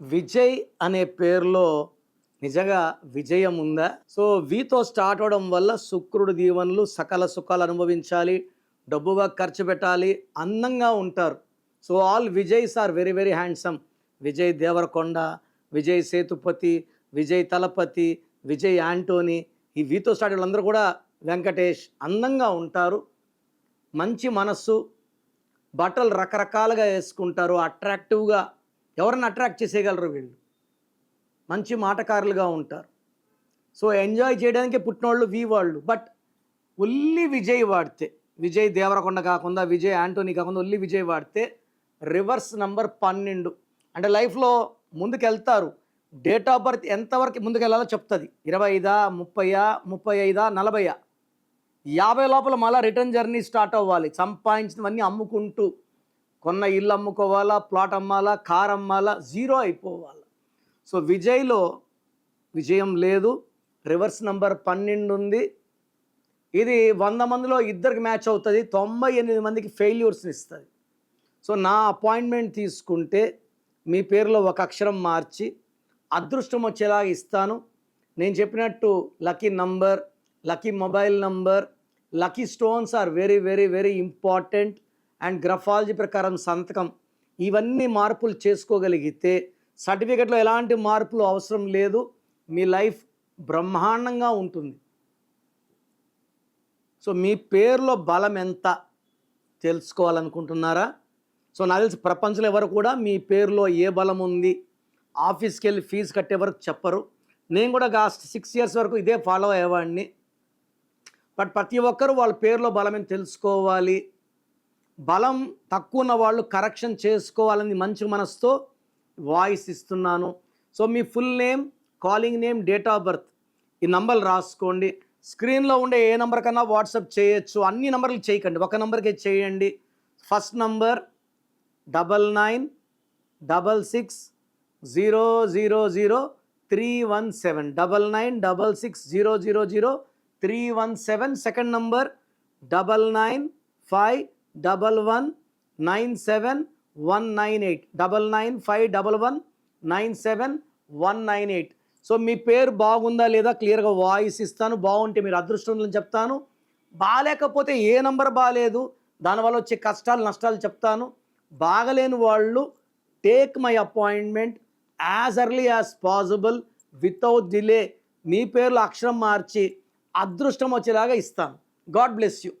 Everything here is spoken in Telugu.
విజయ్ అనే పేరులో నిజంగా విజయం ఉందా? సో వీతో స్టార్ట్ అవడం వల్ల శుక్రుడు దీవెనలు సకల సుఖాలు అనుభవించాలి డబ్బుగా ఖర్చు పెట్టాలి అందంగా ఉంటారు. So all Vijays are very very handsome. Vijay Deverakonda Vijay Sethupathi Vijay Thalapathy Vijay Antony ఈ వీతో స్టార్ట్ వాళ్ళందరూ కూడా వెంకటేష్ అందంగా ఉంటారు. మంచి మనస్సు బట్టలు రకరకాలుగా వేసుకుంటారు అట్రాక్టివ్గా ఎవరిని అట్రాక్ట్ చేసేయగలరు వీళ్ళు? మంచి మాటకారులుగా ఉంటారు. సో ఎంజాయ్ చేయడానికి పుట్టినోళ్ళు వి వాళ్ళు. బట్ ఒల్లి విజయ్ వాడితే విజయ్ దేవరకొండ కాకుండా విజయ్ యాంటోనీ కాకుండా ఒల్లి విజయ్ వాడితే రివర్స్ నంబర్ పన్నెండు. అంటే లైఫ్లో ముందుకెళ్తారు. డేట్ ఆఫ్ బర్త్ ఎంతవరకు ముందుకెళ్ళాలో చెప్తుంది. ఇరవై ఐదా ముప్పైయా ముప్పై ఐదా నలభైయా? యాభై లోపల మళ్ళీ రిటర్న్ జర్నీ స్టార్ట్ అవ్వాలి. సంపాదించినవన్నీ అమ్ముకుంటూ. కొన్న ఇల్లు అమ్ముకోవాలా ప్లాట్ అమ్మాలా కార్ అమ్మాలా జీరో అయిపోవాలి. సో విజయ్లో విజయం లేదు రివర్స్ నంబర్ పన్నెండు ఉంది. ఇది వంద మందిలో ఇద్దరికి మ్యాచ్ అవుతుంది తొంభై ఎనిమిది మందికి ఫెయిల్యూర్స్ని ఇస్తుంది. సో నా అపాయింట్మెంట్ తీసుకుంటే మీ పేరులో ఒక అక్షరం మార్చి అదృష్టం వచ్చేలాగా ఇస్తాను. నేను చెప్పినట్టు lucky number lucky mobile number lucky stones are very very very important and graphology ప్రకారం సంతకం ఇవన్నీ మార్పులు చేసుకోగలిగితే సర్టిఫికెట్లో ఎలాంటి మార్పులు అవసరం లేదు. మీ లైఫ్ బ్రహ్మాండంగా ఉంటుంది. సో మీ పేరులో బలం ఎంత తెలుసుకోవాలనుకుంటున్నారా? సో నాకు తెలిసి ప్రపంచంలో ఎవరు కూడా మీ పేరులో ఏ బలం ఉంది ఆఫీస్కి వెళ్ళి ఫీజు కట్టే వరకు చెప్పరు. నేను కూడా లాస్ట్ సిక్స్ ఇయర్స్ వరకు ఇదే ఫాలో అయ్యేవాడిని. బట్ ప్రతి ఒక్కరూ వాళ్ళ పేరులో బలమని తెలుసుకోవాలి? బలం తక్కువ ఉన్న వాళ్ళు కరెక్షన్ చేసుకోవాలని మంచి మనసుతో వాయిస్ ఇస్తున్నాను. So me full name calling name date of birth ఈ నంబర్లు రాసుకోండి. స్క్రీన్లో ఉండే ఏ నంబర్ కన్నా వాట్సాప్ చేయొచ్చు. అన్ని నంబర్లు చేయకండి. ఒక నంబర్కే చేయండి. First number double nine double six zero zero zero three one seven double nine double six zero zero zero three one seven second number double nine five double one nine seven one nine eight double nine five double one nine seven one nine eight so మీ పేరు బాగుందా లేదా? క్లియర్గా వాయిస్ ఇస్తాను. బాగుంటే మీరు అదృష్టం చెప్తాను. బాగాలేకపోతే ఏ నంబర్ బాగాలేదు దానివల్ల వచ్చే కష్టాలు నష్టాలు చెప్తాను. బాగలేని వాళ్ళు take my appointment as early as possible without delay మీ పేర్లు అక్షరం మార్చి అదృష్టం వచ్చేలాగా ఇస్తాను. God bless you